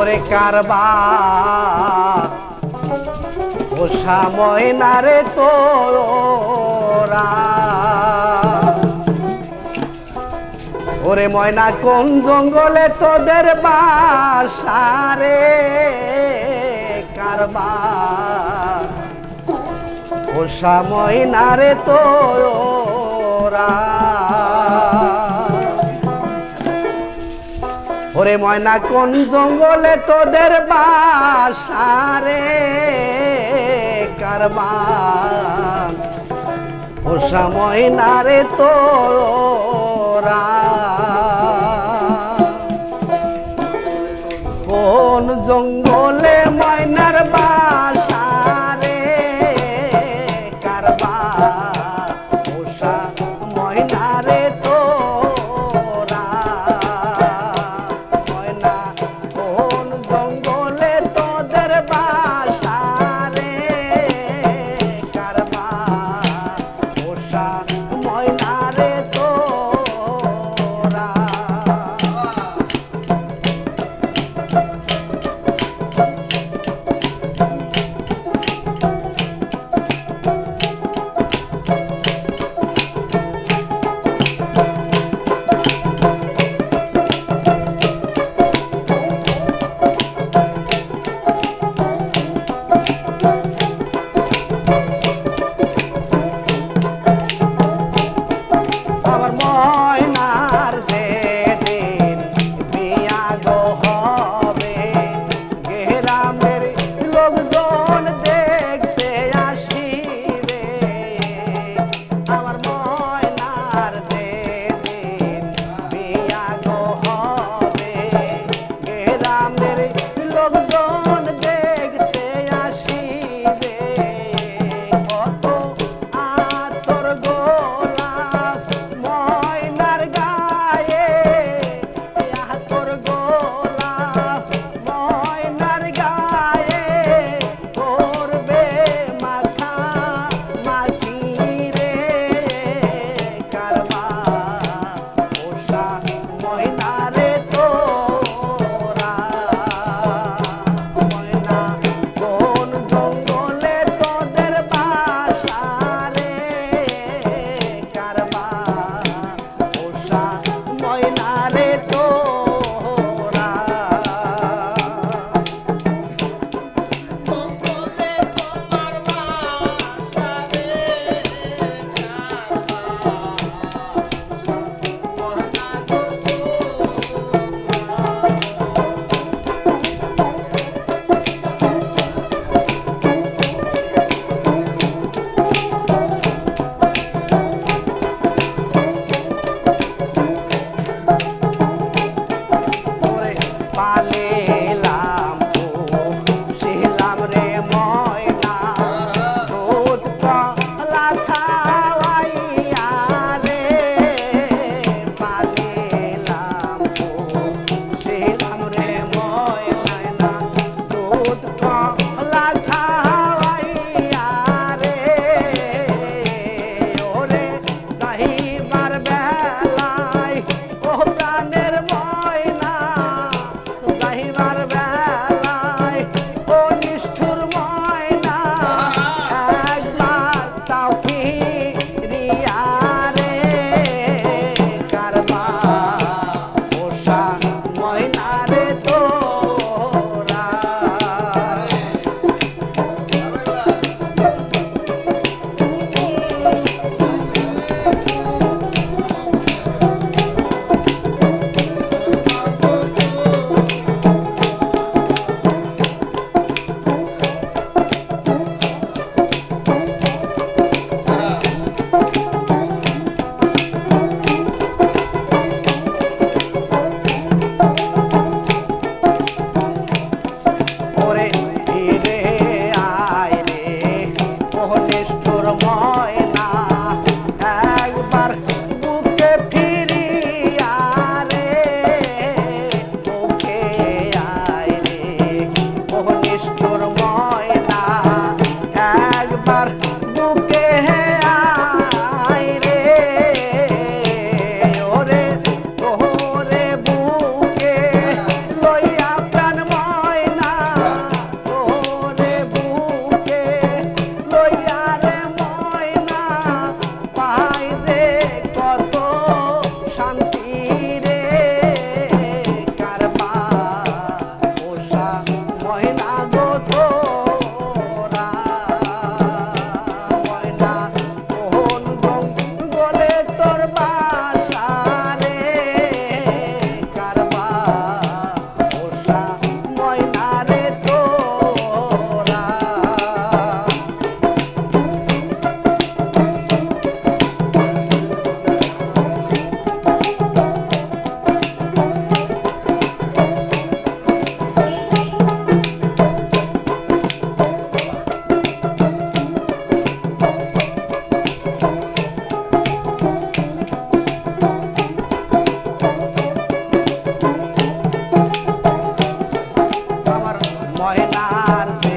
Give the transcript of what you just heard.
কারবা কারবার। ওষা ময়না রে তোরা। ওরে ময়না, কোন জঙ্গলে তোদের বাসারে কারবার? ওষা ময়না রে তোরা। ওরে ময়না, কোন জঙ্গলে তোদের বাসারে কারবান ও সময় না রে তোরা। কোন জঙ্গলে ময় দাও Oh. ময়নার